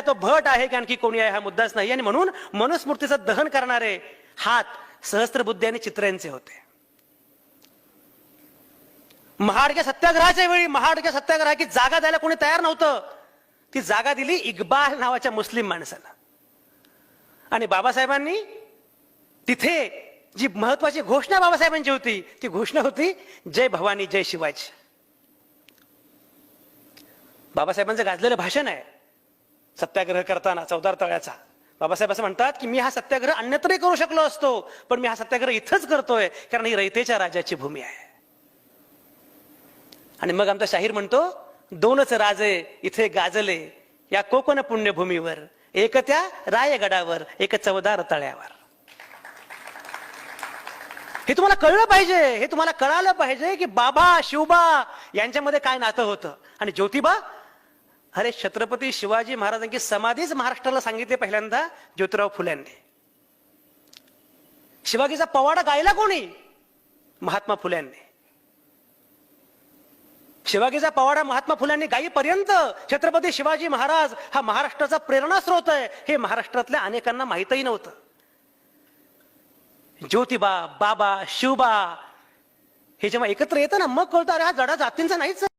आहे तो भट आहे की आणखी कोणी आहे हा मुद्दाच नाही. आणि म्हणून मनुस्मृतीचं दहन करणारे हात सहस्त्रबुद्धी आणि चित्रांचे होते. महाडक्या सत्याग्रहाच्या वेळी महाडक्या सत्याग्रहाची जागा द्यायला कोणी तयार नव्हतं. ती जागा दिली इक्बाल नावाच्या मुस्लिम माणसाला. आणि बाबासाहेबांनी तिथे जी महत्वाची घोषणा बाबासाहेबांची होती ती घोषणा होती जय भवानी जय शिवाजी. बाबासाहेबांचं गाजलेलं भाषण आहे. सत्याग्रह करताना चौदार तळ्याचा. बाबासाहेब असं म्हणतात की मी हा सत्याग्रह अन्यत्रही करू शकलो असतो पण मी हा सत्याग्रह इथंच करतोय कारण ही रयतेच्या राजाची भूमी आहे. आणि मग आमचा शाहीर म्हणतो दोनच राजे इथे गाजले या कोकण पुण्यभूमीवर एक त्या रायगडावर एक चवदार तळ्यावर. हे तुम्हाला कळलं पाहिजे हे तुम्हाला कळालं पाहिजे की बाबा शिवबा यांच्यामध्ये काय नातं होतं. आणि ज्योतिबा अरे छत्रपती शिवाजी महाराजांची समाधीच महाराष्ट्राला सांगितले पहिल्यांदा ज्योतिराव फुल्यांनी शिवाजीचा पवाडा गायला कोणी? महात्मा फुल्यांनी शिवाजीचा पवाडा महात्मा फुल्यांनी गायीपर्यंत छत्रपती शिवाजी महाराज हा महाराष्ट्राचा प्रेरणास्रोत आहे हे महाराष्ट्रातल्या अनेकांना माहीतही नव्हतं. ज्योतिबा बाबा शिवबा हे जेव्हा एकत्र येतं ना मग कळतं अरे हा जडा जातींचा नाहीच